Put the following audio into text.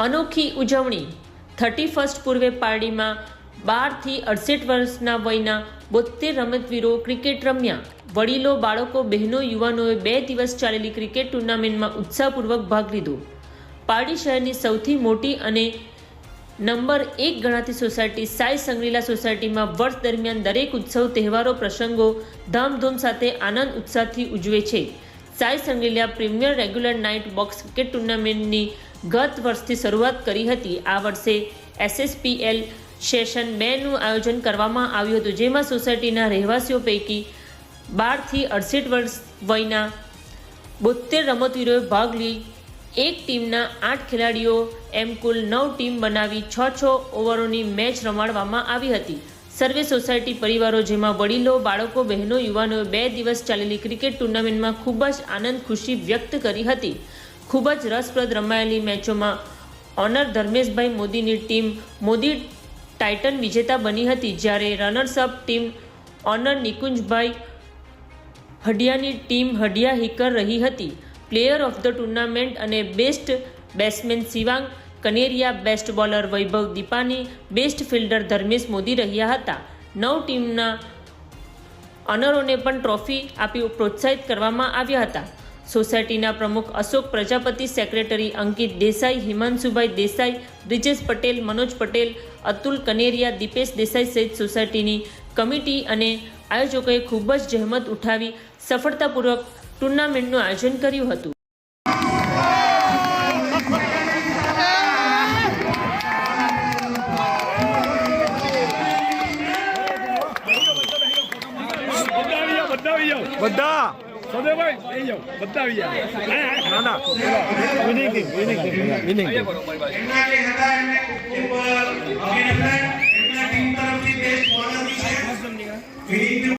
અનોખી ઉજવણી. Thirty first પૂર્વે પારડીમાં બારથી અડસઠ વર્ષના વયના બોતેર રમતવીરો ક્રિકેટ રમ્યા. વડીલો, બાળકો, બહેનો, યુવાનોએ બે દિવસ ચાલેલી ક્રિકેટ ટુર્નામેન્ટમાં ઉત્સાહપૂર્વક ભાગ લીધો. પારડી શહેરની સૌથી મોટી અને નંબર એક ગણાતી સોસાયટી સાઈ સંગ્રીલા સોસાયટીમાં વર્ષ દરમિયાન દરેક ઉત્સવ, તહેવારો, પ્રસંગો ધામધૂમ સાથે આનંદ, ઉત્સાહથી ઉજવે છે. Sai Shangrila premier regular night box cricket ટુર્નામેન્ટની ગત વર્ષથી શરૂઆત કરી હતી. આ વર્ષે એસએસપીએલ સેશન બેનું આયોજન કરવામાં આવ્યું હતું, જેમાં સોસાયટીના રહેવાસીઓ પૈકી બારથી અડસઠ વર્ષ વયના બોતેર રમતવીરોએ ભાગ લઈ એક ટીમના આઠ ખેલાડીઓ એમ કુલ નવ ટીમ બનાવી છ છ ઓવરોની મેચ રમાડવામાં આવી હતી. સર્વે સોસાયટી પરિવારો જેમાં વડીલો, બાળકો, બહેનો, યુવાનોએ બે દિવસ ચાલેલી ક્રિકેટ ટુર્નામેન્ટમાં ખૂબ જ આનંદ, ખુશી વ્યક્ત કરી હતી. ખૂબ જ રસપ્રદ રમાયેલી મેચોમાં ઓનર ધર્મેશભાઈ મોદીની ટીમ મોદી ટાઇટન વિજેતા બની હતી, જ્યારે runners up team owner Nikunjbhai હડિયાની team Hadiya હિકર રહી હતી. પ્લેયર ઓફ ધ ટુર્નામેન્ટ અને best batsman Shivang Kaneria best bowler Vaibhav દીપાની best fielder Dharmesh Modi રહ્યા હતા. નવ ટીમના ઓનરોને પણ ટ્રોફી આપી પ્રોત્સાહિત કરવામાં આવ્યા હતા. સોસાયટીના પ્રમુખ અશોક પ્રજાપતિ, સેક્રેટરી અંકિત દેસાઈ, હિમાંશુભાઈ દેસાઈ, બ્રિજેશ પટેલ, મનોજ પટેલ, અતુલ કનેરિયા, દીપેશ દેસાઈ સહિત સોસાયટીની કમિટી અને આયોજકોએ ખૂબ જ જહેમત ઉઠાવી સફળતાપૂર્વક ટુર્નામેન્ટનું આયોજન કર્યું હતું. આવી જાઓ બધા. સદેભાઈ જાઓ બધા આવી જાઓ ના. ના વિનિંગ વિનિંગ વિનિંગ ટીમ